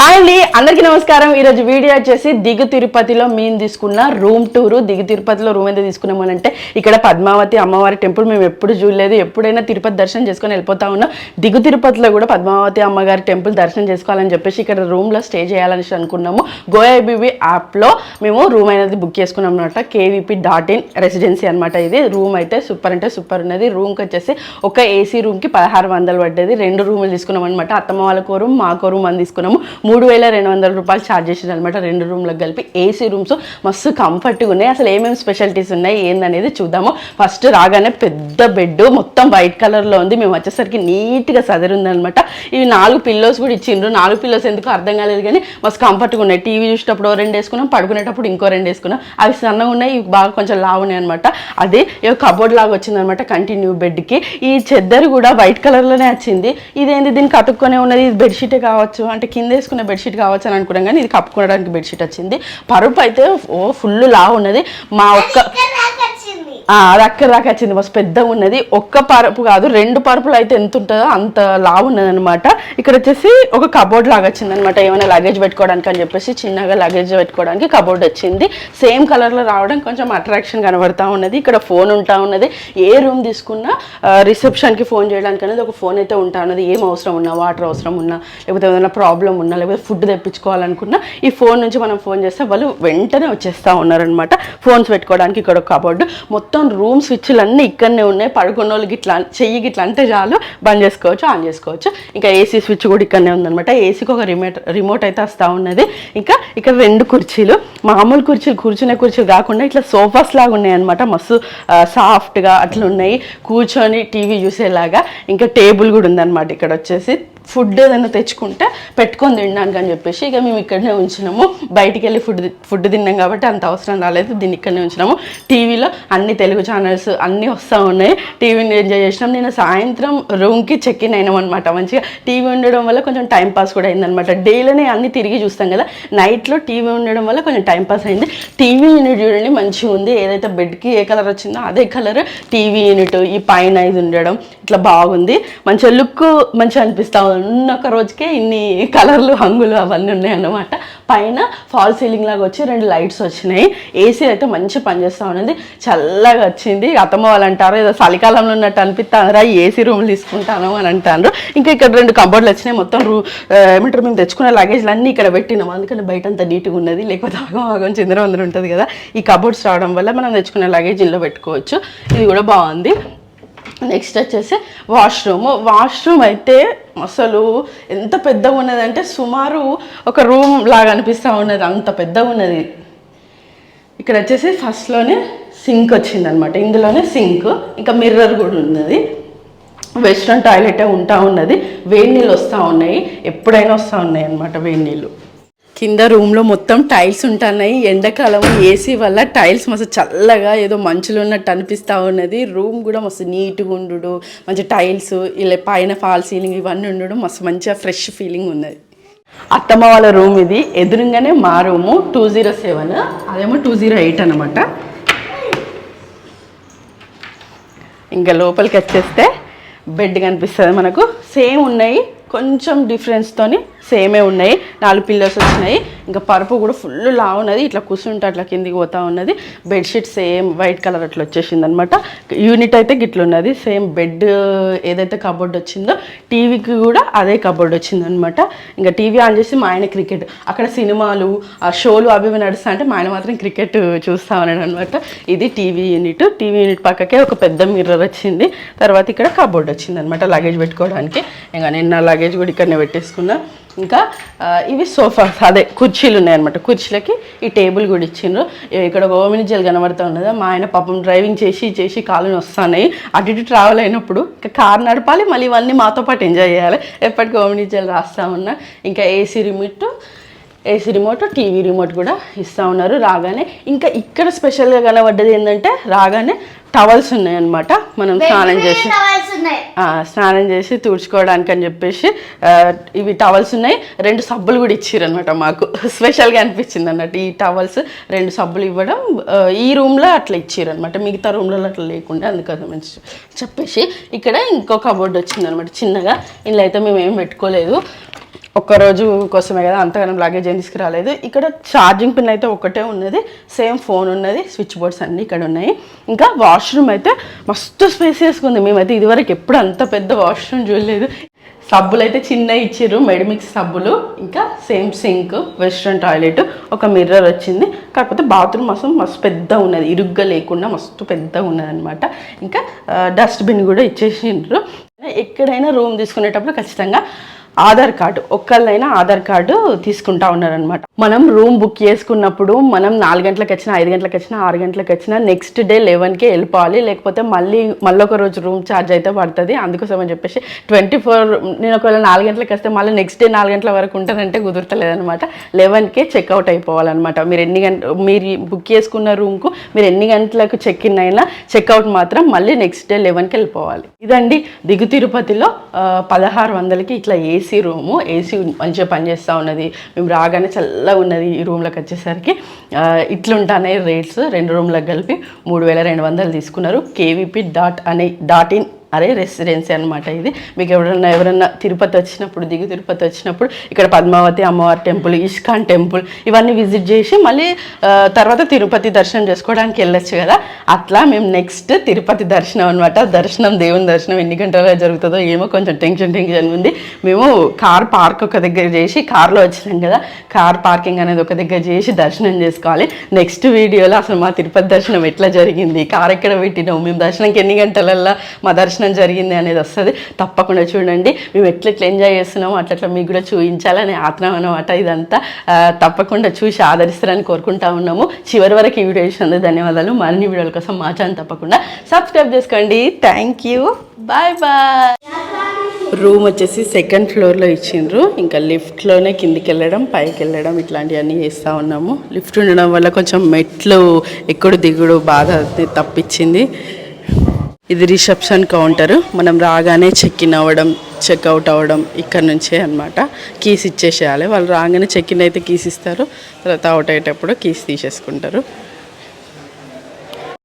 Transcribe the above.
Hi అండి అందరికీ నమస్కారం. ఈరోజు వీడియో వచ్చేసి దిగు తిరుపతిలో మేము తీసుకున్న రూమ్ టూరు. దిగు తిరుపతిలో రూమ్ ఎంత తీసుకున్నామని అంటే ఇక్కడ పద్మావతి అమ్మవారి టెంపుల్ మేము ఎప్పుడు చూడలేదు. ఎప్పుడైనా తిరుపతి దర్శనం చేసుకొని వెళ్ళిపోతా ఉన్నాం. దిగు తిరుపతిలో కూడా పద్మావతి అమ్మగారి టెంపుల్ దర్శనం చేసుకోవాలని చెప్పేసి ఇక్కడ రూమ్లో స్టే చేయాలని అనుకున్నాము. గోయాబీబీ యాప్లో మేము రూమ్ అనేది బుక్ చేసుకున్నాం అనమాట కేవీపీ డాట్ ఇన్ రెసిడెన్సీ అనమాట ఇది. రూమ్ అయితే సూపర్ అంటే సూపర్ ఉన్నది. రూమ్కి వచ్చేసి ఒక ఏసీ రూమ్కి పదహారు వందలు పడ్డది. రెండు రూములు తీసుకున్నాం అనమాట అత్తమ్మ వాళ్ళకో రూమ్ మాకో రూమ్ అని తీసుకున్నాము. మూడు వేల రెండు వందల రూపాయలు ఛార్జ్ చేసింది అనమాట రెండు రూమ్లకు కలిపి ఏసీ రూమ్స్ మస్తు కంఫర్ట్గా ఉన్నాయి. అసలు ఏమేమి స్పెషాలిటీస్ ఉన్నాయి ఏందనేది చూద్దాము. ఫస్ట్ రాగానే పెద్ద బెడ్ మొత్తం వైట్ కలర్లో ఉంది. మేము వచ్చేసరికి నీట్గా సదరుందనమాట ఇవి నాలుగు పిల్లోస్ కూడా ఇచ్చిండ్రు. నాలుగు పిల్లోస్ ఎందుకు అర్థం కాలేదు కానీ మస్తు కంఫర్ట్గా ఉన్నాయి. టీవీ చూసేటప్పుడు ఓ రెండు వేసుకున్నాం. పడుకునేటప్పుడు ఇంకో రెండు వేసుకున్నాం. అవి సన్నగా ఉన్నాయి. ఇవి బాగా కొంచెం లావు ఉన్నాయి అనమాట అదే కబోర్డ్ లాగా వచ్చిందనమాట కంటిన్యూ బెడ్కి ఈ చెద్దరు కూడా వైట్ కలర్లోనే వచ్చింది. ఇదేంది? దీనికి అతుక్కొనే ఉన్నది. ఇది బెడ్షీటే కావచ్చు. అంటే కింద వేసుకునే బెడ్షీట్ కావచ్చు అని అనుకున్నాం కానీ ఇది కప్పుకోవడానికి బెడ్షీట్ వచ్చింది. పరుపు అయితే ఓ ఫుల్ లా ఉన్నది మా ఒక్క అది అక్కడ దాకా వచ్చింది. మస్తు పెద్దగా ఉన్నది. ఒక్క పరుపు కాదు రెండు పరుపులు అయితే ఎంత ఉంటుందో అంత లావు ఉన్నది అనమాట ఇక్కడ వచ్చేసి ఒక కబోర్డ్ లాగా వచ్చింది అనమాట ఏమైనా లగేజ్ పెట్టుకోవడానికి అని చెప్పేసి చిన్నగా లగేజ్ పెట్టుకోవడానికి కబోర్డ్ వచ్చింది. సేమ్ కలర్లో రావడం కొంచెం అట్రాక్షన్ కనబడతా ఉన్నది. ఇక్కడ ఫోన్ ఉంటా ఉన్నది. ఏ రూమ్ తీసుకున్నా రిసెప్షన్కి ఫోన్ చేయడానికి అనేది ఒక ఫోన్ అయితే ఉంటా ఉన్నది. ఏం అవసరం ఉన్నా వాటర్ అవసరం ఉన్నా లేకపోతే ఏదైనా ప్రాబ్లం ఉన్నా లేకపోతే ఫుడ్ తెప్పించుకోవాలనుకున్నా ఈ ఫోన్ నుంచి మనం ఫోన్ చేస్తే వాళ్ళు వెంటనే వచ్చేస్తూ ఉన్నారనమాట ఫోన్స్ పెట్టుకోవడానికి ఇక్కడ ఒక కబోర్డ్ మొత్తం మొత్తం రూమ్ స్విచ్లు అన్నీ ఇక్కడనే ఉన్నాయి. పడుకున్న వాళ్ళకి ఇట్లా చెయ్యి ఇట్లా అంటే చాలు. బంద్ చేసుకోవచ్చు ఆన్ చేసుకోవచ్చు. ఇంకా ఏసీ స్విచ్ కూడా ఇక్కడనే ఉందన్నమాట. ఏసీకి ఒక రిమోట్ రిమోట్ అయితే వస్తూ ఉన్నది. ఇంకా ఇక్కడ రెండు కుర్చీలు. మామూలు కుర్చీలు కూర్చునే కుర్చీలు కాకుండా ఇట్లా సోఫాస్ లాగా ఉన్నాయి అనమాట మస్తు సాఫ్ట్గా అట్లా ఉన్నాయి కూర్చొని టీవీ చూసేలాగా. ఇంకా టేబుల్ కూడా ఉందన్నమాట ఇక్కడ వచ్చేసి ఫుడ్ ఏదైనా తెచ్చుకుంటే పెట్టుకొని తినడానికి అని చెప్పేసి ఇక మేము ఇక్కడనే ఉంచినాము. బయటికి వెళ్ళి ఫుడ్ ఫుడ్ తిన్నాం కాబట్టి అంత అవసరం రాలేదు. దీన్ని ఇక్కడనే ఉంచినాము. టీవీలో అన్ని తెలుగు ఛానల్స్ అన్నీ వస్తూ ఉన్నాయి. టీవీని ఎంజాయ్ చేసినాం. నేను సాయంత్రం రూమ్కి చెక్ ఇన్ అయినాం అనమాట మంచిగా. టీవీ ఉండడం వల్ల కొంచెం టైం పాస్ కూడా అయిందనమాట డైలీనే అన్ని తిరిగి చూస్తాం కదా. నైట్లో టీవీ ఉండడం వల్ల కొంచెం టైం పాస్ అయింది. టీవీ యూనిట్ చూడండి మంచిగా ఉంది. ఏదైతే బెడ్కి ఏ కలర్ వచ్చిందో అదే కలర్ టీవీ యూనిట్ ఈ పైన ఇది ఉండడం ఇట్లా బాగుంది. మంచిగా లుక్ మంచిగా అనిపిస్తా ఉంది. ఉన్నొక్క రోజుకే ఇన్ని కలర్లు హంగులు అవన్నీ ఉన్నాయన్నమాట. పైన ఫాల్ సీలింగ్ లాగా వచ్చి రెండు లైట్స్ వచ్చినాయి. ఏసీ అయితే మంచి పనిచేస్తూ ఉన్నది. చల్లగా వచ్చింది. అత్తమ్మ వాళ్ళు అంటారు ఏదో చలికాలంలో ఉన్నట్టు అనిపిస్తారా ఏసీ రూమ్లు తీసుకుంటాను అని అంటారు ఇంకా ఇక్కడ రెండు కంబోర్డ్లు వచ్చినాయి. మొత్తం రూ ఏమంటారు మేము తెచ్చుకున్న లగేజ్లు అన్నీ ఇక్కడ పెట్టినాం అందుకని బయట అంతా నీట్గా ఉన్నది. లేకపోతే ఆగం ఆగం చిందరవందరు ఉంటుంది కదా. ఈ కబోర్డ్స్ రావడం వల్ల మనం తెచ్చుకున్న లగేజ్ ఇంట్లో పెట్టుకోవచ్చు. ఇది కూడా బాగుంది. నెక్స్ట్ వచ్చేసి వాష్రూమ్ వాష్రూమ్ అయితే అసలు ఎంత పెద్దగా ఉన్నదంటే సుమారు ఒక రూమ్ లాగా అనిపిస్తూ ఉన్నది. అంత పెద్దగా ఉన్నది. ఇక్కడ వచ్చేసి ఫస్ట్లోనే సింక్ వచ్చిందనమాట ఇందులోనే సింక్ ఇంకా మిర్రర్ కూడా ఉన్నది. వెస్ట్రన్ టాయిలెటే ఉంటా ఉన్నది. వేడి నీళ్ళు వస్తూ ఉన్నాయి. ఎప్పుడైనా వస్తూ ఉన్నాయి అనమాట వేడి నీళ్ళు. కింద రూమ్లో మొత్తం టైల్స్ ఉంటున్నాయి. ఎండాకాలం ఏసీ వల్ల టైల్స్ మస్తు చల్లగా ఏదో మంచులో ఉన్నట్టు అనిపిస్తూ ఉన్నది. రూమ్ కూడా మస్తు నీట్గా ఉండు మంచి టైల్స్ ఇలా పైన ఫాల్ సీలింగ్ ఇవన్నీ ఉండడం మస్తు మంచిగా ఫ్రెష్ ఫీలింగ్ ఉన్నది. అత్తమ్మ వాళ్ళ రూమ్ ఇది. ఎదురుగానే మా రూము టూ జీరో సెవెన్. అదేమో టూ జీరో ఎయిట్ అనమాట ఇంకా లోపలికి వచ్చేస్తే బెడ్ కనిపిస్తుంది మనకు. సేమ్ ఉన్నాయి కొంచెం డిఫరెన్స్తోని సేమే ఉన్నాయి నాలుగు పిల్లర్స్ వచ్చినాయి. ఇంకా పరుపు కూడా ఫుల్ లా ఉన్నది. ఇట్లా కూర్చుంటే అట్లా కిందికి పోతా ఉన్నది. బెడ్షీట్ సేమ్ వైట్ కలర్ అట్లా వచ్చేసింది అనమాట యూనిట్ అయితే గిట్ల ఉన్నది. సేమ్ బెడ్ ఏదైతే కబోర్డ్ వచ్చిందో టీవీకి కూడా అదే కబోర్డ్ వచ్చింది అనమాట ఇంకా టీవీ ఆన్ చేసి మా ఆయన క్రికెట్ అక్కడ సినిమాలు ఆ షోలు అవి నడుస్తా అంటే మా ఆయన మాత్రం క్రికెట్ చూస్తా ఉన్నాడు అనమాట ఇది టీవీ యూనిట్ టీవీ యూనిట్ పక్కకే ఒక పెద్ద మిర్రర్ వచ్చింది. తర్వాత ఇక్కడ కబోర్డ్ వచ్చింది అనమాట లగేజ్ పెట్టుకోవడానికి. ఇంకా నేను నా లగేజ్ కూడా ఇక్కడనే పెట్టేసుకున్నా. ఇంకా ఇవి సోఫాస్ అదే కుర్చీలు ఉన్నాయన్నమాట. కుర్చీలకి ఈ టేబుల్ కూడా ఇచ్చిండ్రు. ఇక్కడ ఒక ఓమిని జల్ కనబడుతూ ఉన్నదా. మా ఆయన పాపం డ్రైవింగ్ చేసి చేసి కాళ్ళు వస్తున్నాయి అటు ఇటు ట్రావెల్ అయినప్పుడు ఇంకా కార్ నడపాలి మళ్ళీ ఇవన్నీ మాతో పాటు ఎంజాయ్ చేయాలి. ఎప్పటికీ ఓమిని జల్ రాస్తా ఉన్నా. ఇంకా AC remote AC remote TV remote కూడా ఇస్తూ ఉన్నారు రాగానే. ఇంకా ఇక్కడ స్పెషల్గా కనబడ్డది ఏంటంటే రాగానే టవల్స్ ఉన్నాయన్నమాట. మనం స్నానం చేసి స్నానం చేసి తుడుచుకోవడానికి అని చెప్పేసి ఇవి టవల్స్ ఉన్నాయి. రెండు సబ్బులు కూడా ఇచ్చారు అనమాట మాకు. స్పెషల్గా అనిపించింది అన్నట్టు ఈ టవల్స్ రెండు సబ్బులు ఇవ్వడం ఈ రూమ్లో అట్లా ఇచ్చారు అనమాట మిగతా రూమ్లలో అట్లా లేకుండా అందుకోసం చెప్పేసి ఇక్కడ ఇంకో కబోర్డ్ వచ్చింది అనమాట చిన్నగా. ఇందులో అయితే మేము ఏం పెట్టుకోలేదు. ఒక్కరోజు కోసమే కదా అంతగానం లగేజ్ ఏం తీసుకురాలేదు. ఇక్కడ ఛార్జింగ్ పిన్ అయితే ఒకటే ఉన్నది సేమ్ ఫోన్ ఉన్నది స్విచ్ బోర్డ్స్ అన్నీ ఇక్కడ ఉన్నాయి. ఇంకా వాష్రూమ్ అయితే మస్తు స్పేసియస్గా ఉంది మేమైతే ఇదివరకు ఎప్పుడు అంత పెద్ద వాష్రూమ్ చూడలేదు. సబ్బులు అయితే చిన్న ఇచ్చారు మెడిమిక్స్ సబ్బులు ఇంకా సేమ్ సింక్ వెస్ట్రన్ టాయిలెట్ ఒక మిర్రర్ వచ్చింది. కాకపోతే బాత్రూమ్ అసలు మస్తు పెద్ద ఉన్నది ఇరుగ్గా లేకుండా మస్తు పెద్దగా ఉన్నది అనమాట ఇంకా డస్ట్బిన్ కూడా ఇచ్చేసిండ్రు. ఎక్కడైనా రూమ్ తీసుకునేటప్పుడు ఖచ్చితంగా ఆధార్ కార్డు ఒక్కళ్ళైనా ఆధార్ కార్డు తీసుకుంటా ఉన్నారనమాట మనం రూమ్ బుక్ చేసుకున్నప్పుడు మనం నాలుగు గంటలకు వచ్చినా ఐదు గంటలకు వచ్చినా ఆరు గంటలకు వచ్చినా నెక్స్ట్ డే లెవెన్కే వెళ్ళిపోవాలి. లేకపోతే మళ్ళీ మళ్ళీ ఒక రోజు రూమ్ ఛార్జ్ అయితే పడుతుంది. అందుకోసం అని చెప్పేసి ట్వంటీ ఫోర్ నేను ఒకవేళ నాలుగు గంటలకు వస్తే మళ్ళీ నెక్స్ట్ డే నాలుగు గంటల వరకు ఉంటానంటే కుదరతలేదనమాట లెవెన్కే చెక్అవుట్ అయిపోవాలన్నమాట. మీరు ఎన్ని గంట మీరు బుక్ చేసుకున్న రూమ్కు మీరు ఎన్ని గంటలకు చెక్ ఇన్ అయినా చెక్అవుట్ మాత్రం మళ్ళీ నెక్స్ట్ డే లెవెన్కి వెళ్ళిపోవాలి. ఇదండి దిగు తిరుపతిలో పదహారు వందలకి ఇట్లా ఏ ఏసీ రూము ఏసీ మంచిగా పనిచేస్తూ ఉన్నది. మేము రాగానే చల్లగా ఉన్నది ఈ రూమ్లోకి వచ్చేసరికి. ఆ, ఇట్లుంటానే రేట్స్ రెండు రూమ్లకు కలిపి మూడు వేల రెండు వందలు తీసుకున్నారు. కేవీపీ డాట్ అనే డాట్ ఇన్ అరే రెసిడెన్సీ అనమాట ఇది. మీకు ఎవరన్నా ఎవరన్నా తిరుపతి వచ్చినప్పుడు దిగు తిరుపతి వచ్చినప్పుడు ఇక్కడ పద్మావతి అమ్మవారి టెంపుల్ ఇష్కాన్ టెంపుల్ ఇవన్నీ విజిట్ చేసి మళ్ళీ తర్వాత తిరుపతి దర్శనం చేసుకోవడానికి వెళ్ళొచ్చు కదా. అట్లా మేము నెక్స్ట్ తిరుపతి దర్శనం అనమాట దర్శనం దేవుని దర్శనం ఎన్ని గంటల జరుగుతుందో ఏమో కొంచెం టెన్షన్ టెన్షన్ ఉంది. మేము కార్ పార్క్ ఒక దగ్గర చేసి కార్లో వచ్చినాం కదా. కార్ పార్కింగ్ అనేది ఒక దగ్గర చేసి దర్శనం చేసుకోవాలి. నెక్స్ట్ వీడియోలో అసలు మా తిరుపతి దర్శనం ఎట్లా జరిగింది కార్ ఎక్కడ పెట్టినాం మేము దర్శనంకి ఎన్ని గంటలల్లో మా దర్శనం జరిగింది అనేది వస్తుంది. తప్పకుండా చూడండి. మేము ఎట్లా ఎంజాయ్ చేస్తున్నామో అట్లా మీకు కూడా చూపించాలని ఆత్రం అనమాట ఇదంతా. తప్పకుండా చూసి ఆదరిస్తారని కోరుకుంటా ఉన్నాము. చివరి వరకు ఈ వీడియో చూసినందుకు ధన్యవాదాలు. మరిన్ని వీడియోల కోసం మా ఛానల్ తప్పకుండా సబ్స్క్రైబ్ చేసుకోండి. Thank you bye bye room వచ్చేసి సెకండ్ ఫ్లోర్లో ఇచ్చిండ్రు. ఇంకా లిఫ్ట్లోనే కిందికి వెళ్ళడం పైకి వెళ్ళడం ఇట్లాంటివన్నీ చేస్తూ ఉన్నాము. లిఫ్ట్ ఉండడం వల్ల కొంచెం మెట్లు ఎక్కడు దిగుడు బాధ తప్పించింది. ఇది రిసెప్షన్ కౌంటర్. మనం రాగానే చెక్ ఇన్ అవ్వడం చెక్అవుట్ అవ్వడం ఇక్కడ నుంచే అనమాట కీస్ ఇచ్చేసేయాలి. వాళ్ళు రాగానే చెక్ ఇన్ అయితే కీస్ ఇస్తారు. తర్వాత అవుట్ అయ్యేటప్పుడు కీస్ తీసేసుకుంటారు.